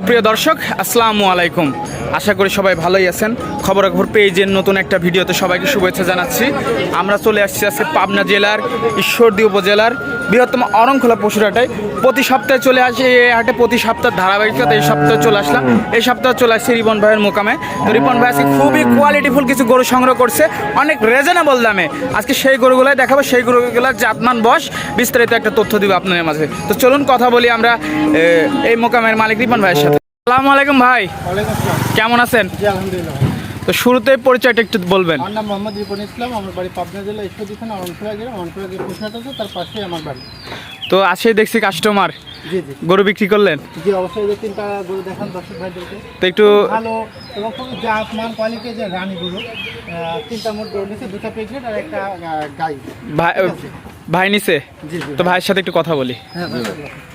প্রিয় দর্শক, আসসালামু আলাইকুম। আশা করি সবাই ভালোই আছেন। খবরাখবর পেজের নতুন একটা ভিডিওতে সবাইকে শুভেচ্ছা জানাচ্ছি। আমরা চলে আসছি আছে পাবনা জেলার ঈশ্বরদী উপজেলার বৃহত্তম অরংখোলা পশুরহাটায় প্রতি সপ্তাহে চলে আসি এই হাটে প্রতি সপ্তাহ ধারাবাহিকতা এই সপ্তাহে চলে আসলাম। এই সপ্তাহে চলে আসছি রিপন ভাইয়ের মোকামে। তো রিপন ভাই আজকে খুবই কোয়ালিটিফুল কিছু গরু সংগ্রহ করছে অনেক রিজনেবল দামে। আজকে সেই গরুগুলাই দেখাবো সেই গরুগুলোর জাতমান বস বিস্তারিত একটা তথ্য দিব আপনাদের মাঝে। তো চলুন কথা বলি আমরা এই মোকামের মালিক রিপন ভাইয়ের সাথে। আসসালামু আলাইকুম ভাই। কেমন আছেন? আলহামদুলিল্লাহ তো শুরুতে পরিচয়টা একটু বলবেন। আমার নাম মোহাম্মদ রিপন ইসলাম আমার বাড়ি পাবনা জেলা ঈশ্বরদী থানা অনপুরা গ্রাম। অনপুরা যে পোশাক আছে তার পাশেই আমার বাড়ি। তো আসেই দেখছি কাস্টমার জি জি। গরু বিক্রি করলেন? জি অবশ্যই যে তিনটা গরু দেখান দর্শক ভাইদেরকে। তো একটু ভালো এবং খুব জাত মান কোয়ালিটি যে রানী গরু আহ, তিনটা মোট গরু নিচ্ছে দুটা প্রেগনেন্ট আর একটা আহ, গাই। ভাই ভাই নিছে? জি জি। তো ভাইয়ের সাথে একটু কথা বলি। হ্যাঁ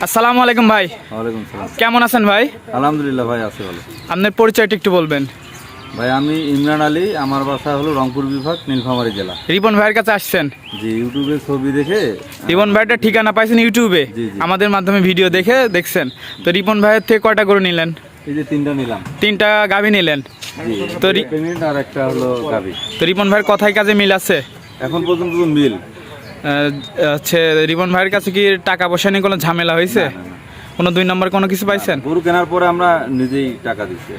আসসালামু আলাইকুম ভাই। ওয়ালাইকুম সালাম। কেমন আছেন ভাই? আলহামদুলিল্লাহ ভাই আছে ভালো। আপনার পরিচয়টা একটু বলবেন। ভাই আমি ইমরান আলী আমার বাসা হলো রংপুর বিভাগ নীলফামারী জেলা। রিপন ভাইয়ের কাছে আসছেন? যে ইউটিউবে ছবি দেখে রিপন ভাইটা ঠিকানা পাইছেন ইউটিউবে? জি, জি। আমাদের মাধ্যমে ভিডিও দেখে দেখছেন। তো রিপন ভাইয়ের থেকে কয়টা করে নিলেন? এই যে তিনটা নিলাম। তিনটা গাভি নিলেন। তো আর একটা হলো গাবি তো রিপন ভাইয়ের কথায় কাজে মিল আছে? এখন পর্যন্ত মিল। আহ, হচ্ছে রিপন ভাইয়ের কাছে কি টাকা পয়সা নিয়ে কোনো ঝামেলা হয়েছে? কোনো দুই নম্বর কোনো কিছু পাইছেন? গরু কেনার পরে আমরা নিজেই টাকা দিচ্ছি।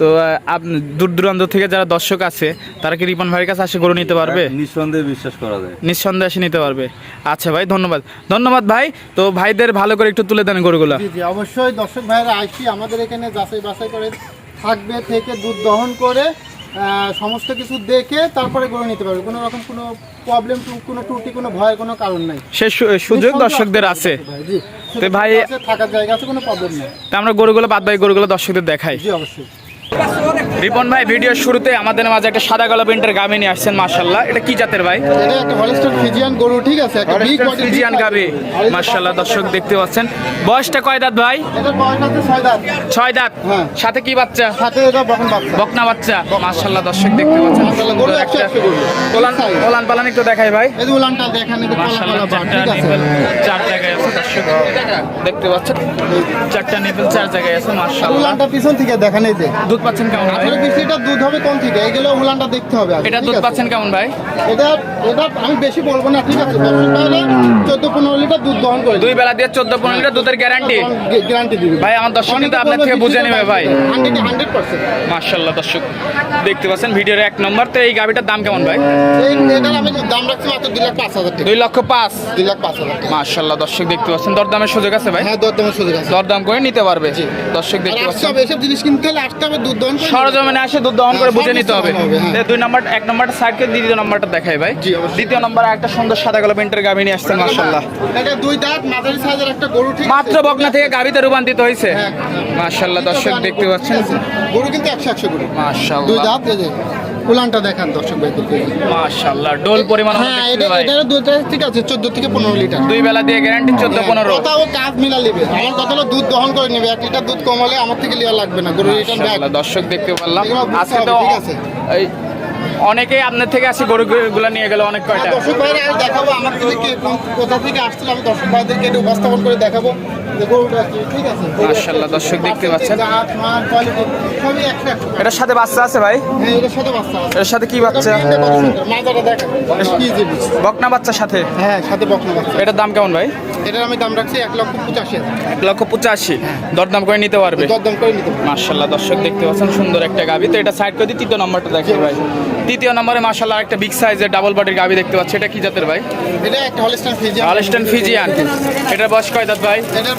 তো আপনি দূর দূরান্ত থেকে যারা দর্শক আছে তারা কি রিপন ভাইয়ের কাছে আসে গরু নিতে পারবে? নিঃসন্দেহে বিশ্বাস করা যায়। নিঃসন্দেহে এসে নিতে পারবে। আচ্ছা ভাই ধন্যবাদ। ধন্যবাদ ভাই। তো ভাইদের ভালো করে একটু তুলে দেন গরুগুলো। অবশ্যই দর্শক ভাইরা আসি আমাদের এখানে যাচাই বাছাই করে থাকবে থেকে দুধ দহন করে সমস্ত কিছু দেখে তারপরে গড়ে নিতে পারবে। কোনো রকম কোনো প্রবলেম কোনো ত্রুটি কোনো ভয়ের কোনো কারণ নাই। সে সুযোগ দর্শকদের আছে ভাই, জি। তো ভাই- থাকার জায়গা আছে কোনো প্রবলেম নেই। তা আমরা গরুগুলো বাদ বাকি গরুগুলো দর্শকদের দেখাই। জি অবশ্যই। রিপন ভাই ভিডিওর শুরুতে আমাদের মাঝে একটা সাদা গলা প্রিন্টের গাভি নিয়ে আসছেন মার্শাল্লাহ এটা কি জাতের ভাই? এটা একটা ফিজিয়ান গরু ঠিক আছে? একটা বিগ বডি ফ্রিজিয়ান গাভি মার্শাল্লাহ দর্শক দেখতে পাচ্ছেন। বয়সটা কয় দাঁত ভাই? এটা বয়স আছে ছয় দাঁত। হ্যাঁ। সাথে কি বাচ্চা? সাথে এটা বকন বাচ্চা। বকনা বাচ্চা মার্শাল্লাহ দর্শক দেখতে পাচ্ছেন। মাশাআল্লাহ, গরু একটা ওলান ওলান পালান একটু দেখাই ভাই। এই দেখেন চারটা ঠিক আছে? আছে দর্শক দেখতে পাচ্ছেন। চারটা নিপেল চার জায়গায় আছে মার্শাল্লাহ উলানটা পিছন থেকে দেখেন এই যে। দুধ পাচ্ছেন কেমন ভাই? বিশ লিটার দুধ হবে কোন থেকে? এইগুলো উলানটা দেখতে হবে এটা দুধ পাচ্ছেন কেমন ভাই? এটা এটা আমি বেশি বলব না ঠিক আছে? চোদ্দ পনেরো লিটার দুধ দহন করে দুই বেলা দিয়ে চোদ্দ পনেরো লিটার দুধের গ্যারান্টি গ্যারান্টি দিবে। ভাই, আমার দর্শক কিন্তু আপনার থেকে বুঝে নেবে ভাই। হান্ড্রেড পার্সেন্ট মার্শাল্লাহ দর্শক দেখতে পাচ্ছেন ভিডিওর এক নম্বর। তো এই গাভিটার দাম কেমন ভাই? এটার আমি দাম রাখছি মাত্র দুই লাখ পাঁচ হাজার দুই লক্ষ পাঁচ। দুই লাখ পাঁচ হাজার মার্শাল্লাহ দর্শক দেখতে পাচ্ছেন দরদামের সুযোগ আছে ভাই? হ্যাঁ দরদামের সুযোগ আছে। দরদাম করে নিতে পারবে। দর্শক দেখতে পাচ্ছেন। হবে এসব জিনিস কিনতে হলে আসতে হবে দুধ দহন করে সরজমিনে আসে দুধ দহন করে হ্যাঁ, বুঝে নিতে হবে। সব হ্যাঁ। দুই নম্বর এক নম্বরটা সাইডকে দ্বিতীয় নাম্বারটা দেখাই ভাই। দ্বিতীয় নাম্বার একটা সুন্দর সাদা কালো প্রিন্টের গাভি নিয়ে আসছেন মার্শাল্লাহ এটা দুই দাঁত মাঝারি সাইজের একটা গরু ঠিক মাত্র বকনা থেকে গাভিতে রূপান্তরিত হয়েছে। হ্যাঁ। মার্শাল্লাহ দর্শক দেখতে পাচ্ছেন। গরু কিন্তু একশো একশো গরু মাশাআল্লাহ। দুই দাঁত এই উলানটা দেখান দর্শক ভাইদেরকে মার্শাল্লাহ ডোল পরিমাণ হ্যাঁ এটা এটারও ঠিক আছে চোদ্দ থেকে পনেরো লিটার। দুই বেলা দিয়ে গ্যারান্টি চোদ্দ পনেরো। কথা ও কাজ মিলা নেবে। আমার কথা হলো দুধ দহন করে নেবে। এক লিটার দুধ কম হলে আমার থেকে লিয়া লাগবে না। গরু রিটার্ন দর্শক দেখতে পারলাম। আজকে তো ঠিক আছে। এই অনেকেই আপনার থেকে আসি গরুগুলো নিয়ে গেল অনেক কয়টা। দর্শক ভাইরা দেখাবো। আমার থেকে কোথা থেকে আসছিল আমি দর্শক ভাইদেরকে উপস্থাপন করে দেখাবো। দর্শক দেখতে পাচ্ছেন। এটার সাথে বাচ্চা আছে ভাই? হ্যাঁ এটার সাথে কি বাচ্চা? বকনা বাচ্চার সাথে? হ্যাঁ সাথে বকনা বাচ্চা। এটার দাম কেমন ভাই? এটার আমি দাম রাখছি এক লক্ষ পঁচাশি এক লক্ষ পঁচাশি? দরদাম করে নিতে পারবে? দরদাম করে নিতে দর্শক দেখতে পাচ্ছেন সুন্দর একটা গাভি তো এটা সাইড করে দিই তৃতীয় নম্বরটা দেখি ভাই। তৃতীয় নম্বরে মার্শাল্লাহ একটা বিগ সাইজের ডাবল বডির গাভি দেখতে পাচ্ছি। এটা কি জাতের ভাই? এটা একটা হলিস্টান ফিজিয়ান আলস্টন ফিজিয়ান এটার বয়স কয় দাঁত ভাই? এটার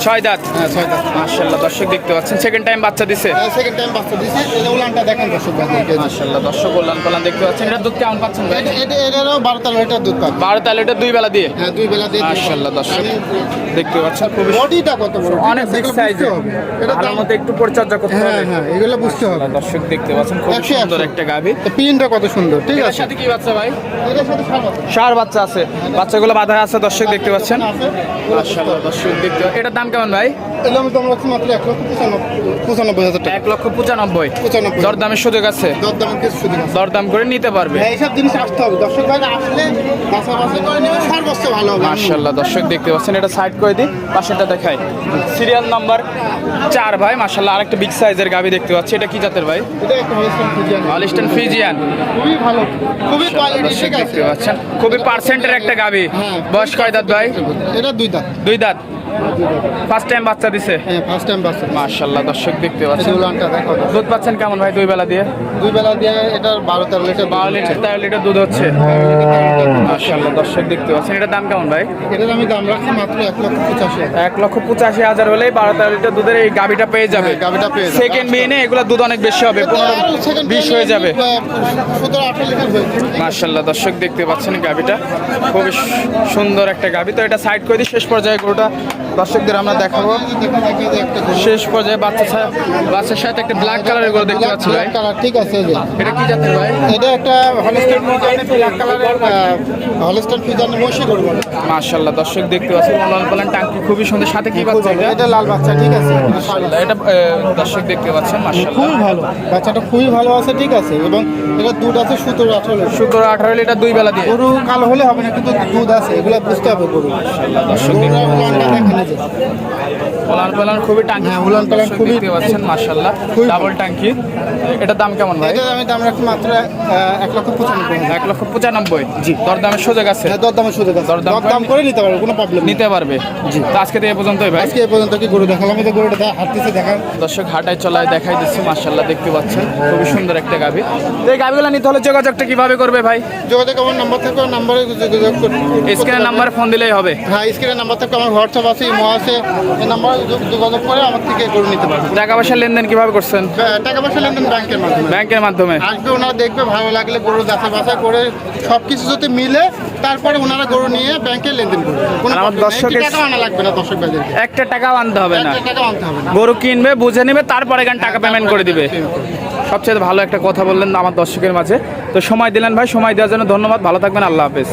ছয় দাঁত। হ্যাঁ ছয় দাঁত। মার্শাল্লাহ দর্শক দেখতে পাচ্ছেন। সেকেন্ড টাইম বাচ্চা দিছে। সেকেন্ড টাইম বাচ্চা দিছি। এটা উলানটা দেখেন দর্শক দেখতে পাচ্ছেন। এটা দুধ কেমন পাচ্ছেন ভাই? এটা- এটারও লিটার দুধ এটা দুই বেলা দিয়ে? হ্যাঁ দুই বেলা দিয়ে দর্শক দেখতে পাচ্ছেন খুবই বডিটা কত বড়? অনেক বিগ এগুলো সাইজের বুঝতে হবে। এটা ভালো দাম- মতো একটু পরিচর্যা করতে হ্যাঁ হবে। হ্যাঁ এগুলো বুঝতে হবে। দর্শক দেখতে পাচ্ছেন খুব সুন্দর একটা গাভি। পিনটা কত সুন্দর ঠিক আছে? সাথে কি বাচ্চা ভাই? এটার সাথে সার বাচ্চা। আছে। বাচ্চাগুলো বাধা আছে দর্শক দেখতে পাচ্ছেন। মাশাআল্লাহ দর্শক দর্শক দেখতে এটার দাম কেমন ভাই? আমি দাম রাখছি মাত্র এক লক্ষ পঁচানব্বই হাজার টাকা। এক লক্ষ পঁচানব্বই। পঁচানব্বই। দরদামের সুযোগ আছে? দর কিছু শুধু না দরদাম করে নিতে পারবে। হ্যাঁ, এইসব জিনিস আসতে হবে। দর্শক আসলে বাসা করে নেবে সর্বোচ্চ ভালো হবে। মার্শাল্লাহ দর্শক দেখতে পাচ্ছেন এটা সাইড করে দিই পাশেটা দেখাই। সিরিয়াল নাম্বার চার ভাই মার্শাল্লাহ আরেকটা বিগ সাইজের গাবি দেখতে পাচ্ছি। এটা কি জাতের ভাই? এটা একটা হলিস্টান ফ্রিজিয়ান খুবই ভালো খুবই কোয়ালিটি ঠিক আছে? দেখতে পাচ্ছেন খুবই পার্সেন্টের একটা গাবি হ্যাঁ। বয়স কয় দাঁত ভাই? এটা দুই দাঁত। দুই দাঁত। ফার্স্ট টাইম বাচ্চা দিছে? হ্যাঁ ফার্স্ট টাইম বাচ্চা মার্শাল্লাহ দর্শক দেখতে পাচ্ছেন। উলানটা দেখো দুধ পাচ্ছেন কেমন ভাই দুই বেলা দিয়ে? দুই বেলা দিয়ে এটার বারো তেরো লিটার বারো লিটার তেরো লিটার দুধ হচ্ছে। মার্শাল্লাহ দর্শক দেখতে পাচ্ছেন। এটা দাম কেমন ভাই? এটার আমি দাম রাখছি মাত্র এক লক্ষ পঁচাশি হাজার। এক লক্ষ পঁচাশি হাজার হলেই বারো তেরো লিটার দুধের এই গাবিটা পেয়ে যাবে। হ্যাঁ, গাভীটা পেয়ে যাবে। সেকেন্ড বিয়ে এগুলো দুধ অনেক বেশি হবে এটা পনেরো আরও second বিশ time হয়ে যাবে। আহ, সতেরো আঠারো লিটার হয়ে যাবে। মার্শাল্লাহ দর্শক দেখতে পাচ্ছেন গাবিটা খুবই সু- সুন্দর একটা গাবি তো এটা সাইড করে দিই শেষ পর্যায়ে গরুটা। দর্শকদের আমরা দেখাবো। শেষ পর্যায়ে বাচ্চা বাচ্চার সাথে একটা ব্ল্যাক কালারের গরু দেখতে পাচ্ছি ভাই। কালার ঠিক আছে এই যে। এটা কি জাতের ভাই? এটা একটা হলস্টেন ফিজানের ব্ল্যাক কালারের হলস্টেন ফিজানের মশি গরু বলে। মার্শাল্লাহ দর্শক দেখতে পাচ্ছেন লাল পালান টাঙ্কি খুবই সুন্দর। সাথে কি বাচ্চা এটা? এটা লাল বাচ্চা ঠিক আছে। মাশাআল্লাহ, এটা দর্শক দেখতে পাচ্ছেন মার্শাল্লাহ খুবই ভালো। বাচ্চাটা খুবই ভালো আছে ঠিক আছে এবং এটা দুধ আছে সতেরো আঠারো লিটার। সতেরো আঠারো লিটার দুই বেলা দিয়ে। গরু কালো হলে হবে না কিন্তু দুধ আছে এগুলো বুঝতে হবে গরু। মাশাআল্লাহ দর্শক দেখেন এই যে। পোলান পোলান খুবই টাঙ্কি হ্যাঁ, উলান পালান দর্শক খুবই- দেখতে পাচ্ছেন ডাবল টাঙ্কি। এটার দাম কেমন ভাই? এটা আমি দাম রাখছি মাত্র এক লক্ষ পঁচানব্বই এক লক্ষ পঁচানব্বই। জি। দরদামের সুযোগ আছে? হ্যাঁ, দরদামের সুযোগ আছে। দরদাম করে নিতে পারবে কোনো প্রবলেম নিতে পারবে। তো আজকে তো এ পর্যন্তই ভাই। আজকে এই পর্যন্ত কি গরু দেখালাম? এই গরুটা হাঁটতেছে দেখান। দর্শক হাটায় চলায় দেখাই দিচ্ছি মার্শাল্লাহ দেখতে পাচ্ছেন। খুবই সুন্দর একটা গাভি। তো এই গাভিগুলো নিতে হলে যোগাযোগটা কীভাবে করবে ভাই? যোগাযোগ আমার নাম্বার থাকবে নাম্বারে যোগাযোগ স্ক্রিনের নাম্বারে ফোন দিলেই হবে। হ্যাঁ স্ক্রিনের নাম্বার থাকবে আমার হোয়াটসঅ্যাপ আছে আছে এই নাম্বারে যোগাযোগ করে আমার থেকে গরু নিতে পারবে। টাকা পয়সার লেনদেন কীভাবে করছেন? হ্যাঁ, টাকা পয়সা লেনদেন ব্যাংকের মাধ্যমে। ব্যাংকের মাধ্যমে। আসবে ওনারা দেখবে ভালো লাগলে গরু যাচাই বাছাই করে সব কিছু যদি মিলে তারপরে ওনারা গরু নিয়ে ব্যাংকে লেনদেন করবে। আমার। দর্শকের- টাকাও আনা লাগবে না দর্শক ভাইদেরকে একটা টাকাও আনতে হবে না। টাকাও আনতে হবে না। গরু কিনবে বুঝে নিবে তারপরে গান টাকা পেমেন্ট করে দিবে। সবচেয়ে ভালো একটা কথা বললেন আমার দর্শকের মাঝে। তো সময় দিলেন ভাই সময় দেওয়ার জন্য ধন্যবাদ। ভালো থাকবেন আল্লাহ হাফেজ।